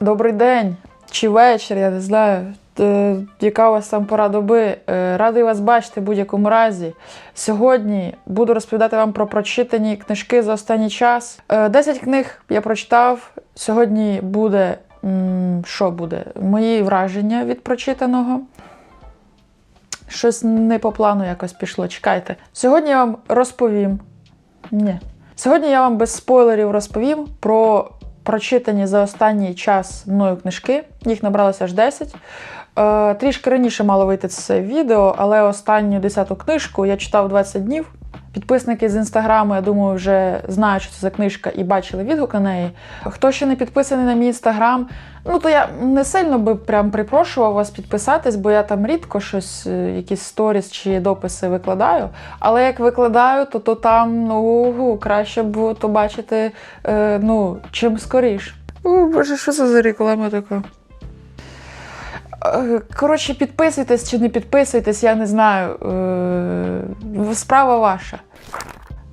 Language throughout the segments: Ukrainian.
Добрий день чи вечір, я не знаю. е, Яка у вас там пора доби? Е, Радий вас бачити в будь-якому разі. Сьогодні буду розповідати вам про прочитані книжки за останній час. Е, 10 книг я прочитав. Сьогодні буде що буде? Мої враження від прочитаного. Щось не по плану якось пішло. Чекайте. Сьогодні я вам розповім. Ні. Сьогодні я вам без спойлерів розповім про прочитані за останній час мною книжки. Їх набралося аж 10. Е, трішки раніше мало вийти це відео, але останню 10-ту книжку я читав 20 днів. Підписники з інстаграму, я думаю, вже знають, що це за книжка і бачили відгук на неї. Хто ще не підписаний на мій інстаграм, ну то я не сильно би прям припрошував вас підписатись, бо я там рідко щось, е, якісь сторіс чи дописи викладаю. Але як викладаю, то, то там ну краще б то бачити е, ну, чим скоріш. О, Боже, що це за реклама така? Е, Коротше, підписуйтесь чи не підписуйтесь, я не знаю. Е, Справа ваша.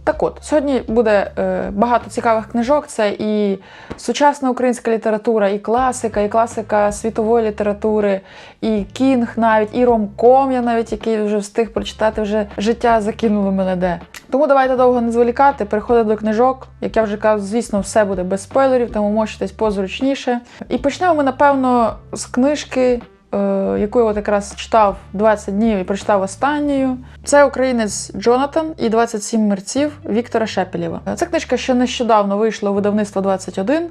Так от, сьогодні буде е, багато цікавих книжок. Це і сучасна українська література, і класика, і класика світової літератури, і кінг навіть, і ромком, я навіть який вже встиг прочитати, вже життя закинуло мене де. Тому давайте довго не зволікати, переходимо до книжок. Як я вже казав, звісно, все буде без спойлерів, тому мочитесь позручніше. І почнемо ми, напевно, з книжки. Е, Яку я от якраз читав 20 днів і прочитав останньою. Це українець Джонатан і 27 мерців Віктора Шепелєва. Це книжка, що нещодавно вийшла у видавництво 21.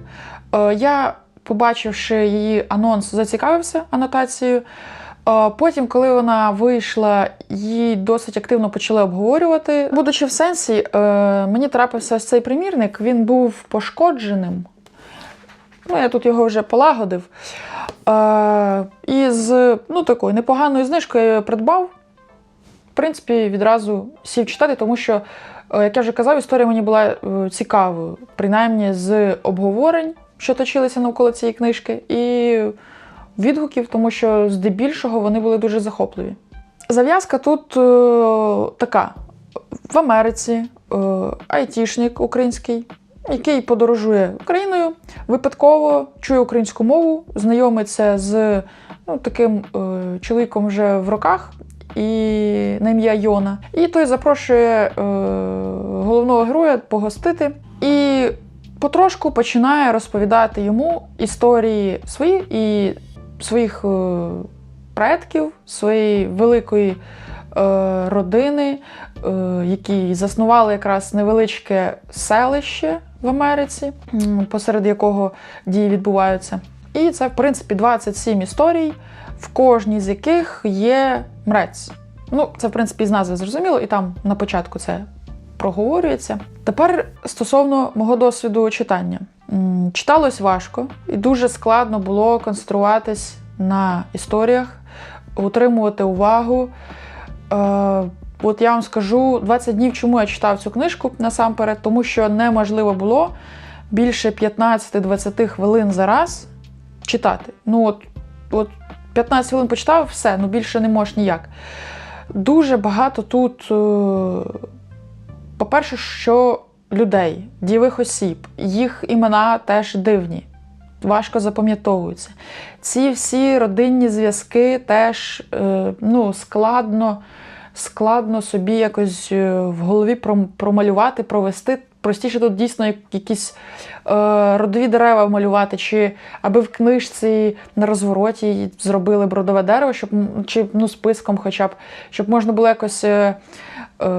Е, Я, побачивши її анонс, зацікавився анотацією. Е, Потім, коли вона вийшла, її досить активно почали обговорювати. Будучи в сенсі, мені трапився ось цей примірник. Він був пошкодженим. Ну, я тут його вже полагодив. Е, і з ну, такою непоганою знижкою я придбав. В принципі, відразу сів читати, тому що, е, як я вже казав, історія мені була е, цікавою, принаймні з обговорень, що точилися навколо цієї книжки, і відгуків, тому що здебільшого вони були дуже захопливі. Зав'язка тут е, така: в Америці е, айтішник український, який подорожує Україною, випадково чує українську мову, знайомиться з ну, таким е, чоловіком вже в роках. І на ім'я Йона. І той запрошує е, головного героя погостити. І потрошку починає розповідати йому історії свої і своїх е, предків, своєї великої е, родини, е, які заснували якраз невеличке селище в Америці, посеред якого дії відбуваються. І це, в принципі, 27 історій, в кожній з яких є мрець. Ну, це, в принципі, з назви зрозуміло, і там на початку це проговорюється. Тепер стосовно мого досвіду читання. Читалось важко і дуже складно було концентруватись на історіях, утримувати увагу. От я вам скажу 20 днів, чому я читав цю книжку насамперед, тому що неможливо було більше 15-20 хвилин за раз читати. Ну, от, от 15 хвилин почитав, все, ну більше не можеш ніяк. Дуже багато тут, е, по-перше, що людей, дівих осіб, їх імена теж дивні, важко запам'ятовуються. Ці всі родинні зв'язки теж е, ну, складно, складно собі якось е, в голові промалювати, провести. Простіше тут дійсно якісь е, родові дерева малювати, чи аби в книжці на розвороті зробили бродове дерево, щоб чи ну, списком, хоча б, щоб можна було якось е, е,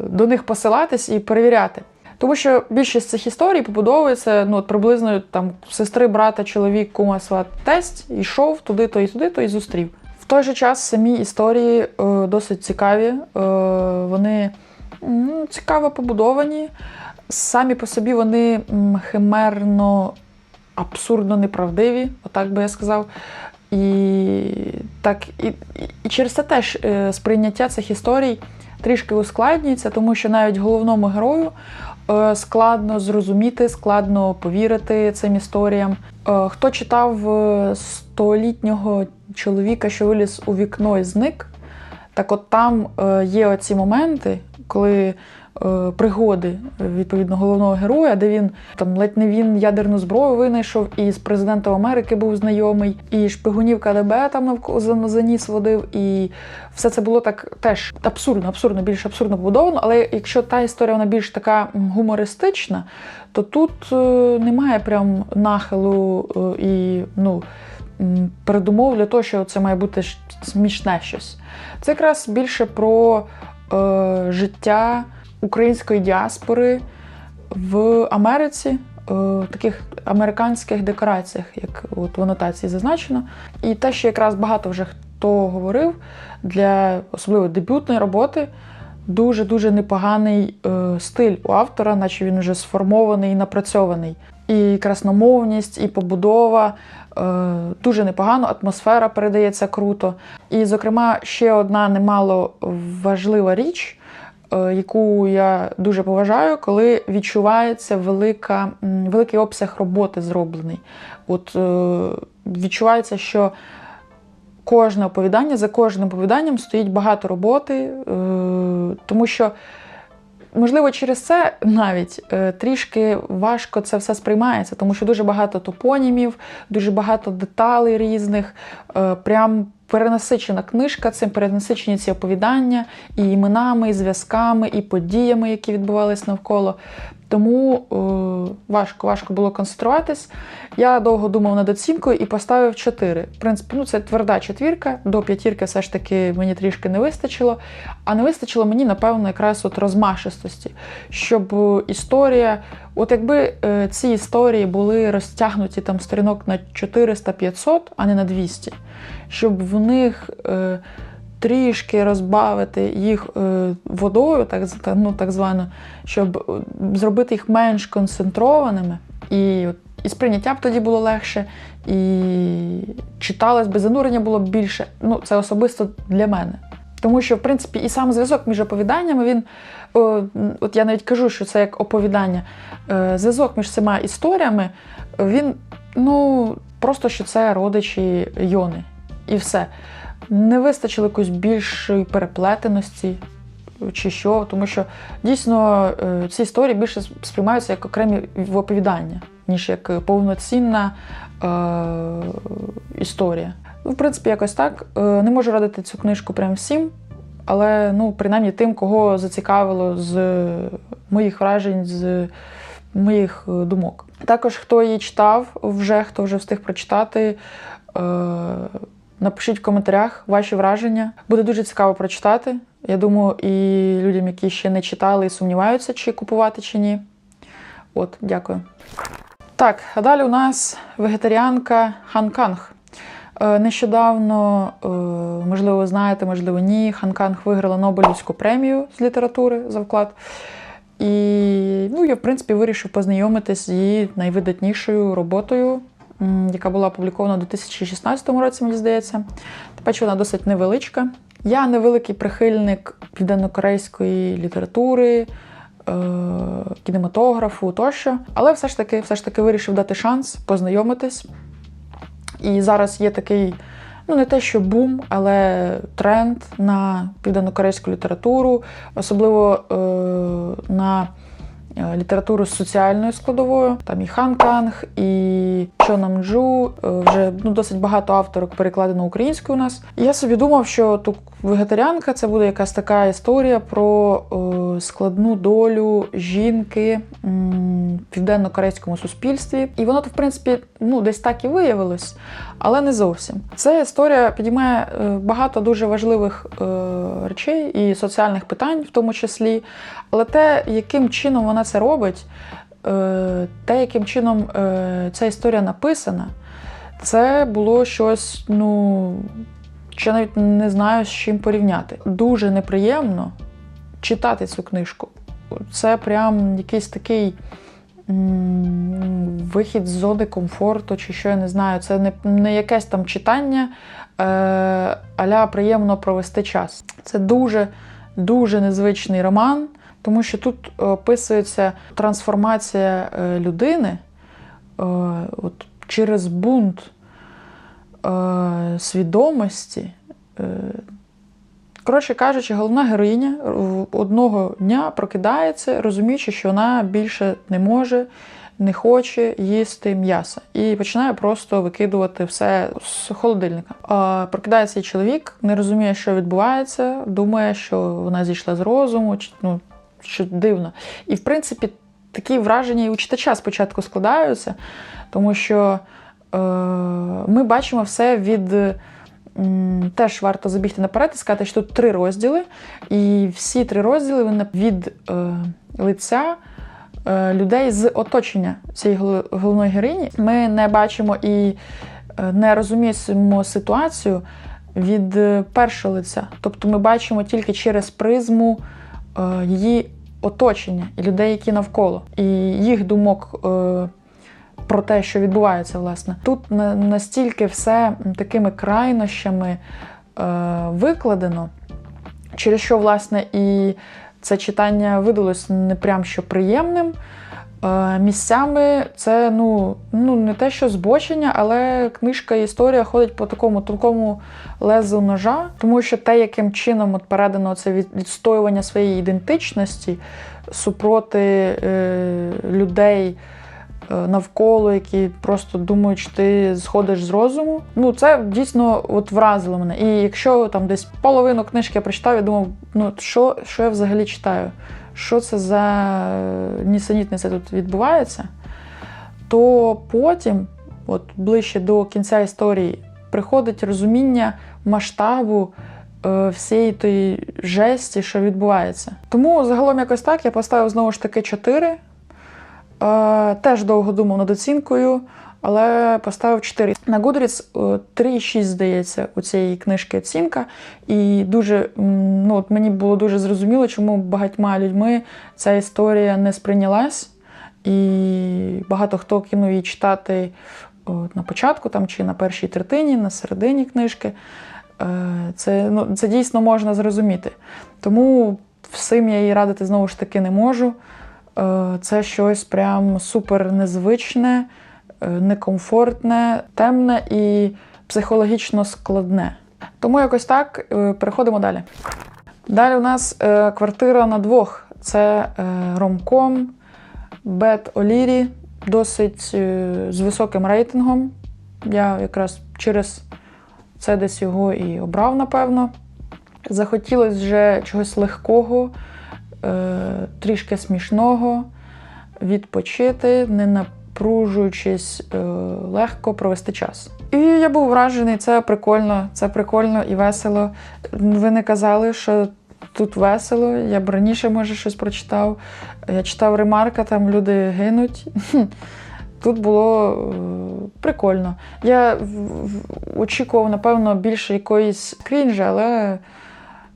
до них посилатись і перевіряти. Тому що більшість цих історій побудовується ну, от приблизно там сестри, брата, чоловік, кума, сват, тесть, йшов туди, то і туди, то і зустрів. Той же час самі історії е, досить цікаві, е, вони ну, цікаво побудовані. Самі по собі вони м, химерно, абсурдно неправдиві, отак би я сказав. І, так, і, і, через це теж е, сприйняття цих історій трішки ускладнюється, тому що навіть головному герою складно зрозуміти, складно повірити цим історіям. Е, Хто читав е, столітнього чоловіка, що виліз у вікно і зник, так от там е, є оці моменти, коли пригоди е, відповідно головного героя, де він там ледь не він ядерну зброю винайшов, і з президентом Америки був знайомий, і шпигунів КДБ там навколо за- водив. І все це було так теж абсурдно, абсурдно, більш абсурдно побудовано. Але якщо та історія вона більш така гумористична, то тут е, немає прям нахилу е, і ну. Передумов для того, що це має бути смішне щось. Це якраз більше про е, життя української діаспори в Америці, е, таких американських декораціях, як от в анотації зазначено. І те, що якраз багато вже хто говорив, для особливо дебютної роботи дуже-дуже непоганий е, стиль у автора, наче він вже сформований і напрацьований. І красномовність, і побудова е, дуже непогано, атмосфера передається круто. І, зокрема, ще одна немало важлива річ, яку я дуже поважаю, коли відчувається велика, великий обсяг роботи зроблений. От е, відчувається, що кожне оповідання, за кожним оповіданням стоїть багато роботи, е, тому що. Можливо, через це навіть е, трішки важко це все сприймається, тому що дуже багато топонімів, дуже багато деталей різних. Е, прям перенасичена книжка, цим перенасичені ці оповідання і іменами, і зв'язками, і подіями, які відбувались навколо. Тому е, важко, важко було концентруватись. Я довго думав над оцінкою і поставив 4. В принципі, ну це тверда четвірка. До п'ятірки все ж таки мені трішки не вистачило. А не вистачило мені, напевно, якраз от розмашистості, щоб е, історія, от якби е, ці історії були розтягнуті там сторінок на 400-500, а не на 200, щоб в них. Е, Трішки розбавити їх е, водою, так, ну, так звано, щоб е, зробити їх менш концентрованими, і, і сприйняття б тоді було легше, і читалось би, занурення було б більше. Ну, це особисто для мене. Тому що, в принципі, і сам зв'язок між оповіданнями, він, о, от я навіть кажу, що це як оповідання, е, зв'язок між цими історіями, він, ну, просто що це родичі Йони. І все. Не вистачило якоїсь більшої переплетеності чи що, тому що дійсно е, ці історії більше сприймаються як окремі оповідання, ніж як повноцінна е, історія. Ну, в принципі, якось так. Е, Не можу радити цю книжку прям всім, але ну, принаймні тим, кого зацікавило з моїх вражень, з моїх е, думок. Також хто її читав, вже хто вже встиг прочитати. Е, Напишіть в коментарях ваші враження. Буде дуже цікаво прочитати. Я думаю, і людям, які ще не читали і сумніваються, чи купувати, чи ні. От, дякую. Так, а далі у нас вегетаріанка Хан Канг. Е, Нещодавно, е, можливо, ви знаєте, можливо, ні. Хан Канг виграла Нобелівську премію з літератури за вклад. І ну, я, в принципі, вирішив познайомитись з її найвидатнішою роботою, яка була опублікована у 2016 році, мені здається. Тепер вона досить невеличка. Я невеликий прихильник південнокорейської літератури, е, кінематографу тощо. Але все ж таки, все ж таки вирішив дати шанс познайомитись. І зараз є такий, ну не те, що бум, але тренд на південнокорейську літературу, особливо е, на е, літературу з соціальною складовою. Там і Хан Канг, і Чо Намджу, е, вже ну, досить багато авторок перекладено українською у нас. Я собі думав, що тут вегетаріанка це буде якась така історія про е, складну долю жінки в південно-корейському суспільстві. І воно, то, в принципі, ну, десь так і виявилось, але не зовсім. Ця історія підіймає е, багато дуже важливих е, речей і соціальних питань, в тому числі. Але те, яким чином вона це робить, те, яким чином е, ця історія написана, це було щось, ну, я навіть не знаю, з чим порівняти. Дуже неприємно читати цю книжку. Це прям якийсь такий вихід з зони комфорту, чи що я не знаю. Це не, не якесь там читання, е, аля приємно провести час. Це дуже дуже незвичний роман, тому що тут описується трансформація е, людини е, от, через бунт е, свідомості, е, Коротше кажучи, головна героїня одного дня прокидається, розуміючи, що вона більше не може, не хоче їсти м'яса. І починає просто викидувати все з холодильника. Прокидається чоловік, не розуміє, що відбувається, думає, що вона зійшла з розуму, ну, що дивно. І в принципі, такі враження і у читача спочатку складаються, тому що е, ми бачимо все від. Теж варто забігти наперед і сказати, що тут три розділи, і всі три розділи вони від е, лиця е, людей з оточення цієї гол- головної героїні. Ми не бачимо і е, не розуміємо ситуацію від е, першого лиця. Тобто ми бачимо тільки через призму її оточення і людей, які навколо, і їх думок. Е, про те, що відбувається, власне. Тут на- настільки все такими крайнощами е, викладено, через що, власне, і це читання видалось не прям що приємним. Е, місцями це ну, ну, не те, що збочення, але книжка і історія ходить по такому тонкому лезу ножа, тому що те, яким чином от передано це від- відстоювання своєї ідентичності супроти е, людей е, навколо, які просто думають, що ти сходиш з розуму. Ну, це дійсно от вразило мене. І якщо там десь половину книжки я прочитав, я думав, ну що, що я взагалі читаю? Що це за е, нісенітниця тут відбувається? То потім, от ближче до кінця історії, приходить розуміння масштабу е, всієї тої жесті, що відбувається. Тому загалом якось так я поставив знову ж таки 4. Е, теж довго думав над оцінкою, але поставив 4. На Goodreads е, 3,6, здається, у цієї книжки оцінка. І дуже ну, от мені було дуже зрозуміло, чому багатьма людьми ця історія не сприйнялась. І багато хто кинув її читати от, на початку там, чи на першій третині, на середині книжки. Е, Це, ну, це дійсно можна зрозуміти. Тому всім я їй радити знову ж таки не можу. Е, Це щось прям супер незвичне, е, некомфортне, темне і психологічно складне. Тому якось так е, переходимо далі. Далі у нас е, квартира на двох. Це е, ромком Бет Олірі, досить е, з високим рейтингом. Я якраз через це десь його і обрав, напевно. Захотілося вже чогось легкого, е, трішки смішного, відпочити, не напружуючись, е, легко провести час. І я був вражений, це прикольно, це прикольно і весело. Ви не казали, що тут весело. Я б раніше, може, щось прочитав. Я читав ремарка, там люди гинуть. Тут було е, прикольно. Я очікував, напевно, більше якоїсь крінжі, але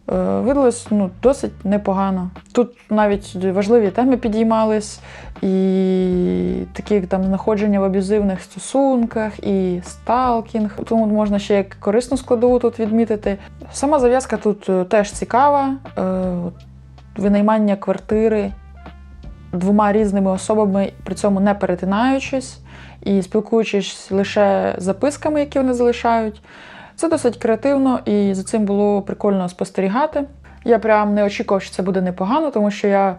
видалось ну, досить непогано. Тут навіть важливі теми підіймались, і такі як там знаходження в аб'юзивних стосунках, і сталкінг. Тому можна ще як корисну складову тут відмітити. Сама зав'язка тут е, теж цікава. Е, Винаймання квартири двома різними особами, при цьому не перетинаючись і спілкуючись лише записками, які вони залишають. Це досить креативно і за цим було прикольно спостерігати. Я прям не очікував, що це буде непогано, тому що я е,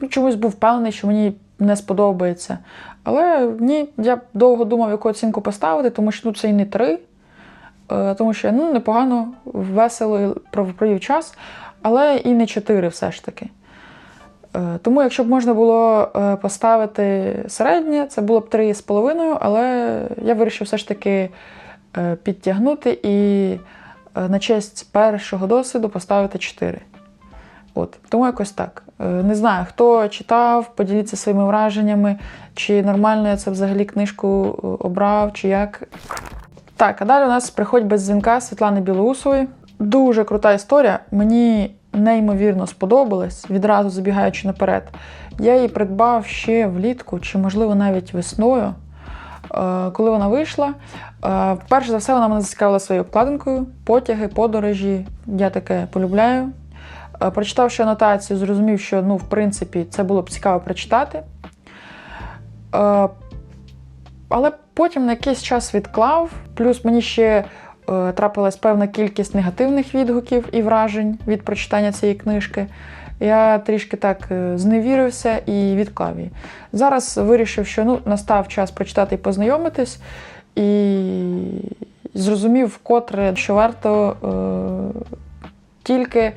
ну, чомусь був впевнений, що мені не сподобається. Але ні, я довго думав, яку оцінку поставити, тому що ну, це і не три. Е, тому що ну, непогано, весело провів час, але і не чотири все ж таки. Е, Тому, якщо б можна було е, поставити середнє, це було б 3,5, але я вирішив все ж таки е, підтягнути і на честь першого досвіду поставити 4. От, тому якось так. Не знаю, хто читав, поділіться своїми враженнями, чи нормально я це взагалі книжку обрав, чи як. Так, а далі у нас приходь без дзвінка Світлани Білоусової. Дуже крута історія. Мені неймовірно сподобалась, відразу забігаючи наперед. Я її придбав ще влітку, чи, можливо, навіть весною. Е, Коли вона вийшла, Е, перш за все, вона мене зацікавила своєю обкладинкою, потяги, подорожі. Я таке полюбляю. Е, Прочитавши анотацію, зрозумів, що ну, в принципі це було б цікаво прочитати. Але потім на якийсь час відклав. Плюс мені ще трапилась певна кількість негативних відгуків і вражень від прочитання цієї книжки. Я трішки так е, зневірився і відклав її. Зараз вирішив, що ну, настав час прочитати і познайомитись, і зрозумів вкотре, що варто е, тільки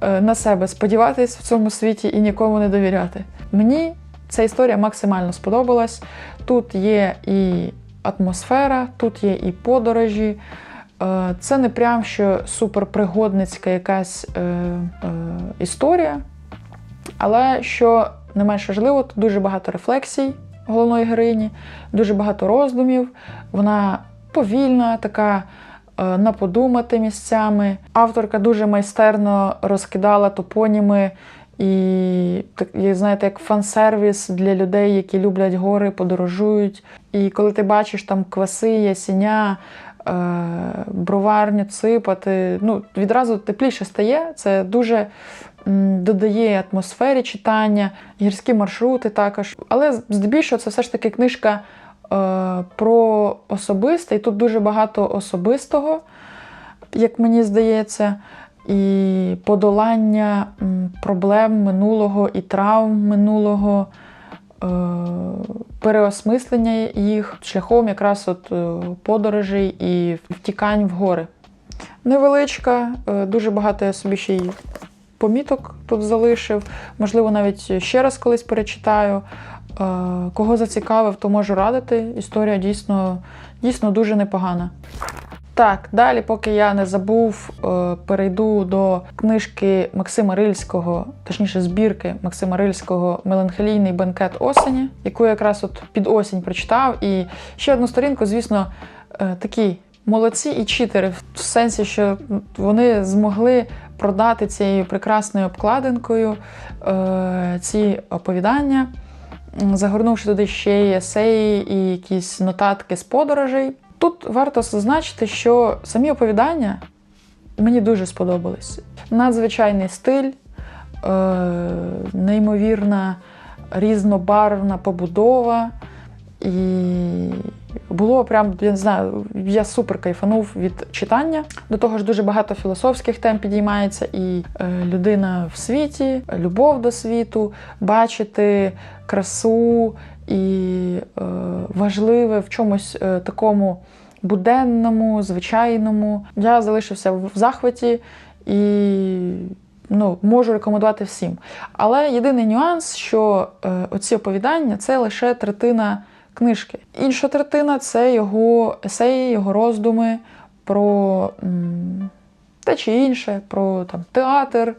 е, на себе сподіватись в цьому світі і нікому не довіряти. Мені ця історія максимально сподобалась. Тут є і атмосфера, тут є і подорожі. Е, Це не прям що суперпригодницька якась е, е, історія, але що не менш важливо, тут дуже багато рефлексій головної героїні, дуже багато роздумів. Вона повільна, така е, на подумати місцями. Авторка дуже майстерно розкидала топоніми і, так, знаєте, як фан-сервіс для людей, які люблять гори, подорожують. І коли ти бачиш там кваси, ясіня, броварню, ципати, ну, відразу тепліше стає. Це дуже додає атмосфері читання, гірські маршрути також. Але здебільшого це все ж таки книжка е, про особисте, і тут дуже багато особистого, як мені здається, і подолання проблем минулого і травм минулого. Е, Переосмислення їх шляхом якраз от е, подорожей і втікань в гори. Невеличка, е, дуже багато я собі ще й поміток тут залишив. Можливо, навіть ще раз колись перечитаю. Кого зацікавив, то можу радити. Історія дійсно, дійсно дуже непогана. Так, далі, поки я не забув, е, перейду до книжки Максима Рильського, точніше, збірки Максима Рильського Меланхолійний бенкет осені, яку я якраз от під осінь прочитав. І ще одну сторінку, звісно, е, такі молодці і читери, в сенсі, що вони змогли продати цією прекрасною обкладинкою е, ці оповідання, загорнувши туди ще й есеї і якісь нотатки з подорожей. Тут варто зазначити, що самі оповідання мені дуже сподобались. Надзвичайний стиль, е, неймовірна різнобарвна побудова. І було прям, я не знаю, я супер кайфанув від читання. До того ж, дуже багато філософських тем підіймається, і е, людина в світі, любов до світу, бачити красу і е, важливе в чомусь е, такому буденному, звичайному. Я залишився в захваті і ну, можу рекомендувати всім. Але єдиний нюанс, що е, оці оповідання це лише третина книжки. Інша третина це його есеї, його роздуми про те чи інше, про там, театр,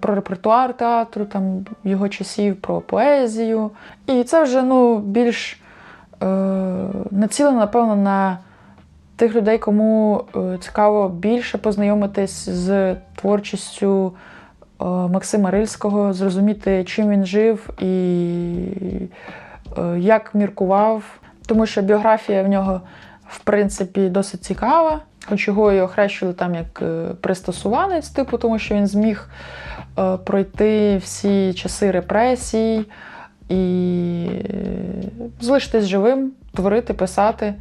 про репертуар театру, там, його часів, про поезію. І це вже ну, більш е, націлено, напевно, на тих людей, кому е, цікаво більше познайомитись з творчістю е, Максима Рильського, зрозуміти, чим він жив і е, як міркував. Тому що біографія в нього, в принципі, досить цікава. Хоч його і охрещували там як е, пристосуванець, типу, тому що він зміг е, пройти всі часи репресій і е, залишитись живим, творити, писати.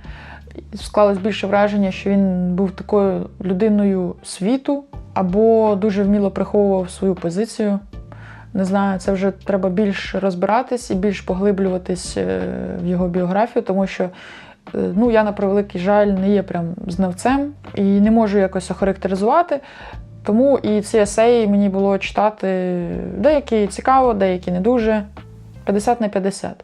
Склалось більше враження, що він був такою людиною світу або дуже вміло приховував свою позицію. Не знаю, це вже треба більш розбиратись і більш поглиблюватись в його біографію, тому що ну, я, на превеликий жаль, не є прям знавцем і не можу якось охарактеризувати. Тому і ці есеї мені було читати деякі цікаво, деякі не дуже. 50 на 50.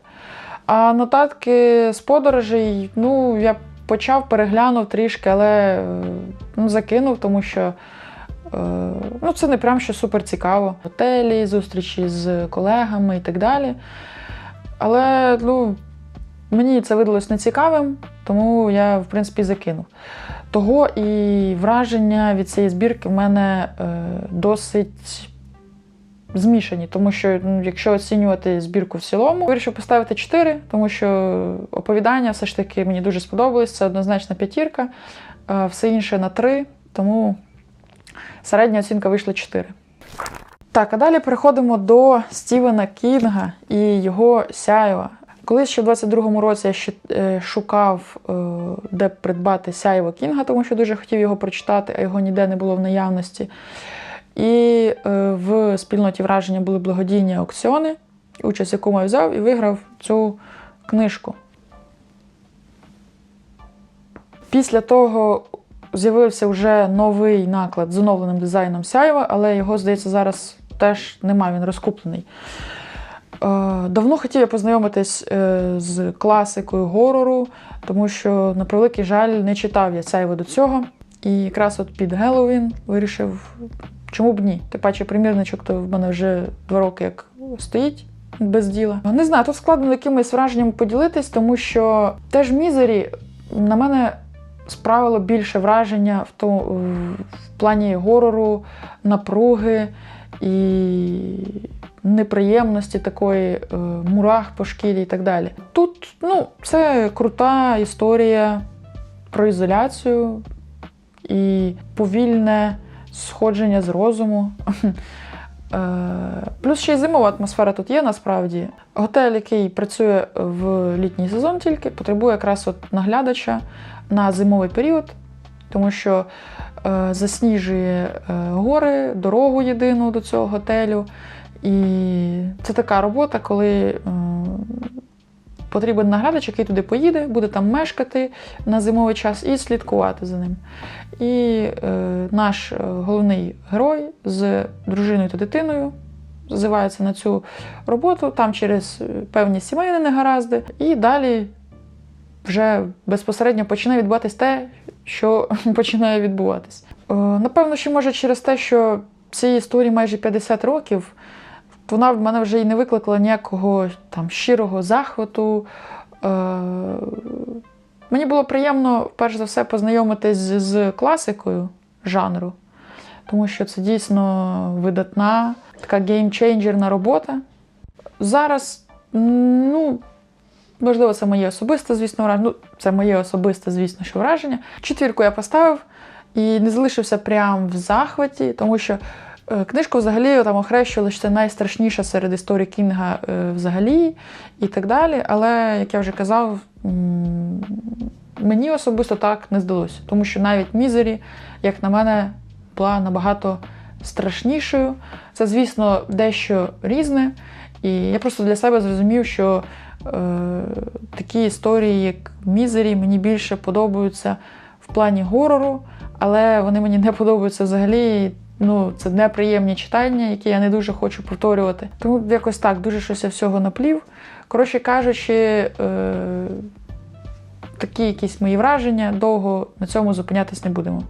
А нотатки з подорожей, ну, я почав, переглянув трішки, але е, ну, закинув, тому що е, ну, це не прям що супер цікаво. Готелі, зустрічі з колегами і так далі. Але ну, мені це видалось нецікавим, тому я, в принципі, закинув. Того і враження від цієї збірки в мене е, досить змішані, тому що ну, якщо оцінювати збірку в цілому, вирішив поставити 4, тому що оповідання все ж таки мені дуже сподобалось, це однозначна п'ятірка, а все інше на 3, тому середня оцінка вийшла 4. Так, а далі переходимо до Стівена Кінга і його сяєва. Колись ще в 22-му році я ще е, шукав, е, де придбати сяйво Кінга, тому що дуже хотів його прочитати, а його ніде не було в наявності. І е, в спільноті враження були благодійні аукціони, участь якому я взяв і виграв цю книжку. Після того з'явився вже новий наклад з оновленим дизайном сяйва, але його, здається, зараз теж немає, він розкуплений. Е, Давно хотів я познайомитись е, з класикою горору, тому що, на превеликий жаль, не читав я сяйво до цього. І якраз от під Геловін вирішив, чому б ні. Тим паче примірничок то в мене вже два роки як стоїть без діла. Не знаю, тут складно якимись враженнями поділитись, тому що теж мізері на мене справило більше враження в, тому, в плані горору, напруги і неприємності такої, е, мурах по шкірі і так далі. Тут ну, це крута історія про ізоляцію і повільне сходження з розуму. Е, Плюс ще й зимова атмосфера тут є насправді. Готель, який працює в літній сезон тільки, потребує якраз от наглядача на зимовий період, тому що е, засніжує гори, дорогу єдину до цього готелю. І це така робота, коли е, потрібен наглядач, який туди поїде, буде там мешкати на зимовий час і слідкувати за ним. І е, наш е, головний герой з дружиною та дитиною зазивається на цю роботу там через певні сімейні негаразди, і далі вже безпосередньо починає відбуватись те, що починає відбуватись. Напевно, що може через те, що цій історії майже 50 років, вона в мене вже і не викликала ніякого там щирого захвату. Е, Мені було приємно, перш за все, познайомитись з, класикою жанру, тому що це дійсно видатна, така геймчейнджерна робота. Зараз, ну, можливо, це моє особисте, звісно, враження. Ну, це моє особисте, звісно, що враження. Четвірку я поставив і не залишився прям в захваті, тому що книжку взагалі там охрещували, що це найстрашніша серед історій Кінга е, взагалі і так далі. Але, як я вже казав, мені особисто так не здалося, тому що навіть Мізері, як на мене, була набагато страшнішою. Це, звісно, дещо різне. І я просто для себе зрозумів, що е, такі історії, як Мізері, мені більше подобаються в плані горору, але вони мені не подобаються взагалі. Ну, це неприємні читання, які я не дуже хочу повторювати. Тому якось так, дуже щось я всього наплів. Коротше кажучи, е, такі якісь мої враження, довго на цьому зупинятись не будемо.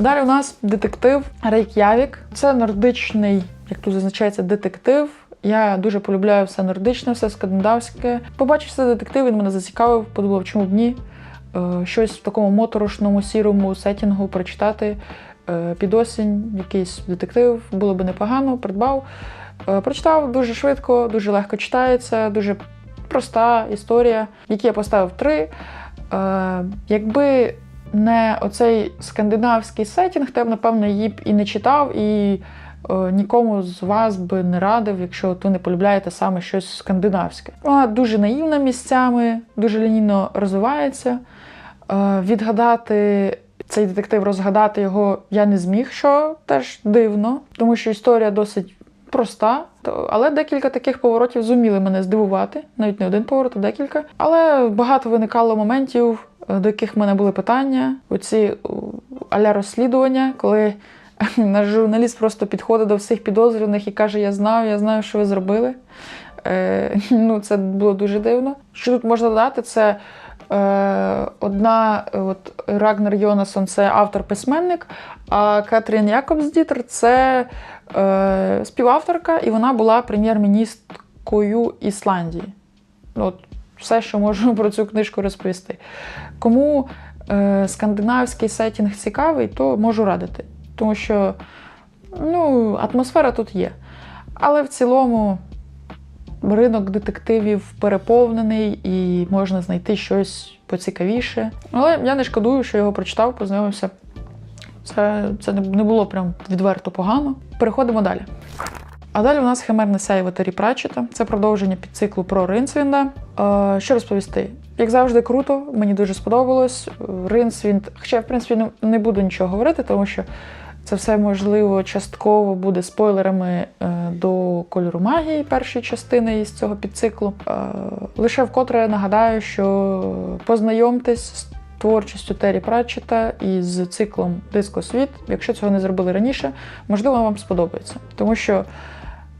Далі у нас детектив Рейк'явік. Це нордичний, як тут зазначається, детектив. Я дуже полюбляю все нордичне, все скандинавське. Побачив все детектив, він мене зацікавив, подумав, чому б ні. Е, Щось в такому моторошному, сірому сетінгу прочитати під осінь, якийсь детектив, було би непогано, придбав. Е, Прочитав дуже швидко, дуже легко читається, дуже проста історія, які я поставив три. Е, Якби не оцей скандинавський сетінг, то я б, напевно, її б і не читав, і е, нікому з вас би не радив, якщо ви не полюбляєте саме щось скандинавське. Вона дуже наївна місцями, дуже лінійно розвивається. Е, відгадати цей детектив, розгадати його я не зміг, що теж дивно, тому що історія досить проста, але декілька таких поворотів зуміли мене здивувати. Навіть не один поворот, а декілька. Але багато виникало моментів, е, до яких в мене були питання. Оці аля розслідування, коли наш журналіст просто підходить до всіх підозрюваних і каже: Я знаю, я знаю, що ви зробили. Е, ну, це було дуже дивно. Що тут можна додати? Це е, одна, е, от Рагнер Йонасон це автор-письменник, а Кетрін Якобсдітер це е, співавторка, і вона була прем'єр-міністркою Ісландії. От все, що можу про цю книжку розповісти. Кому е, скандинавський сетінг цікавий, то можу радити. Тому що ну, атмосфера тут є. Але в цілому ринок детективів переповнений і можна знайти щось поцікавіше. Але я не шкодую, що його прочитав, познайомився. Це, це не було прям відверто погано. Переходимо далі. А далі у нас химерне сяйво Террі Пратчета. Це продовження підциклу про Ринсвінда. Е, що розповісти? Як завжди, круто, мені дуже сподобалось. Ринсвінд, хоча, в принципі, не буду нічого говорити, тому що це все можливо частково буде спойлерами е, до кольору магії першої частини із цього підциклу. Е, лише вкотре нагадаю, що познайомтесь з творчістю Террі Пратчета і з циклом Диско Світ. Якщо цього не зробили раніше, можливо, вам сподобається. Тому що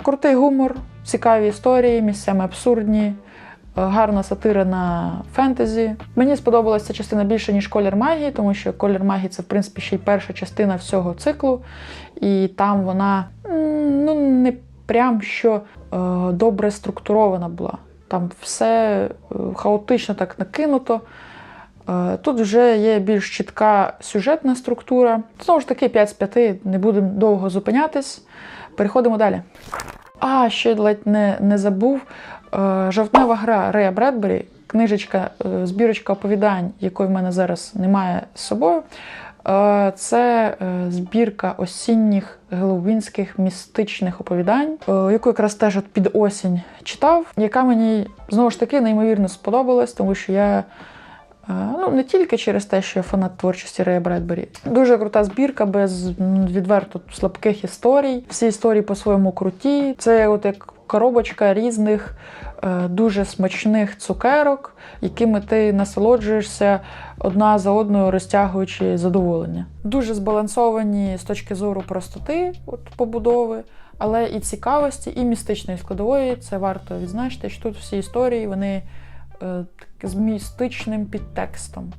крутий гумор, цікаві історії, місцями абсурдні, гарна сатира на фентезі. Мені сподобалася ця частина більше, ніж колір магії, тому що колір магії це, в принципі, ще й перша частина всього циклу. І там вона ну, не прям що е, добре структурована була. Там все е, хаотично так накинуто. Е, Тут вже є більш чітка сюжетна структура. Знову ж таки, 5 з 5, не будемо довго зупинятись. Переходимо далі. А, ще ледь не, не забув. Е, Жовтнева гра Рея Бредбері, книжечка, е, збірочка оповідань, якої в мене зараз немає з собою. Е, Це збірка осінніх геловінських містичних оповідань, яку якраз теж от під осінь читав, яка мені знову ж таки неймовірно сподобалась, тому що я. Ну, не тільки через те, що я фанат творчості Рея Бредбері. Дуже крута збірка без відверто слабких історій. Всі історії по-своєму круті. Це от як коробочка різних е, дуже смачних цукерок, якими ти насолоджуєшся одна за одною, розтягуючи задоволення. Дуже збалансовані з точки зору простоти от, побудови. Але і цікавості, і містичної складової це варто відзначити, що тут всі історії вони е, з містичним підтекстом.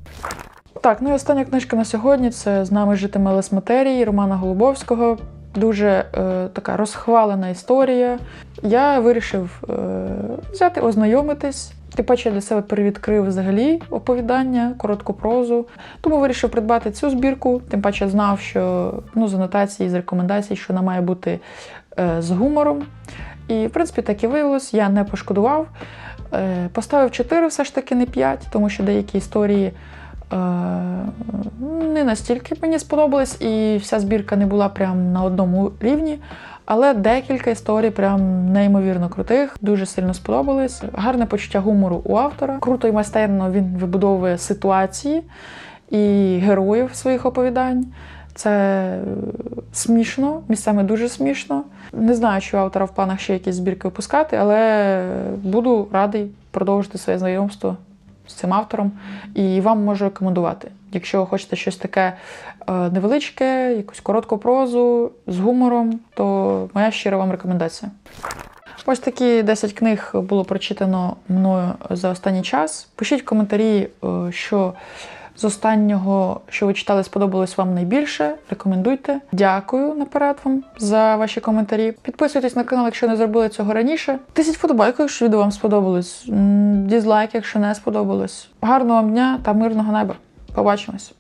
Так, ну і остання книжка на сьогодні це з нами житиме Лес Матерії Романа Голубовського. Дуже е, така розхвалена історія. Я вирішив е, взяти, ознайомитись. Тим паче я для себе перевідкрив взагалі оповідання, коротку прозу. Тому вирішив придбати цю збірку. Тим паче знав, що ну, з анотації, з рекомендацій, що вона має бути е, з гумором. І, в принципі, так і виявилось, я не пошкодував. Е, Поставив 4, все ж таки не 5, тому що деякі історії е, не настільки мені сподобались, і вся збірка не була прям на одному рівні. Але декілька історій прям неймовірно крутих, дуже сильно сподобались. Гарне почуття гумору у автора. Круто і майстерно він вибудовує ситуації і героїв своїх оповідань. Це е, смішно, місцями дуже смішно. Не знаю, чи у автора в планах ще якісь збірки випускати, але буду радий продовжити своє знайомство з цим автором і вам можу рекомендувати. Якщо хочете щось таке е, невеличке, якусь коротку прозу з гумором, то моя щира вам рекомендація. Ось такі 10 книг було прочитано мною за останній час. Пишіть в коментарі, е, що з останнього, що ви читали, сподобалось вам найбільше. Рекомендуйте. Дякую наперед вам за ваші коментарі. Підписуйтесь на канал, якщо не зробили цього раніше. Тисять вподобайку, якщо відео вам сподобалось. Дізлайк, якщо не сподобалось. Гарного вам дня та мирного неба. Побачимось!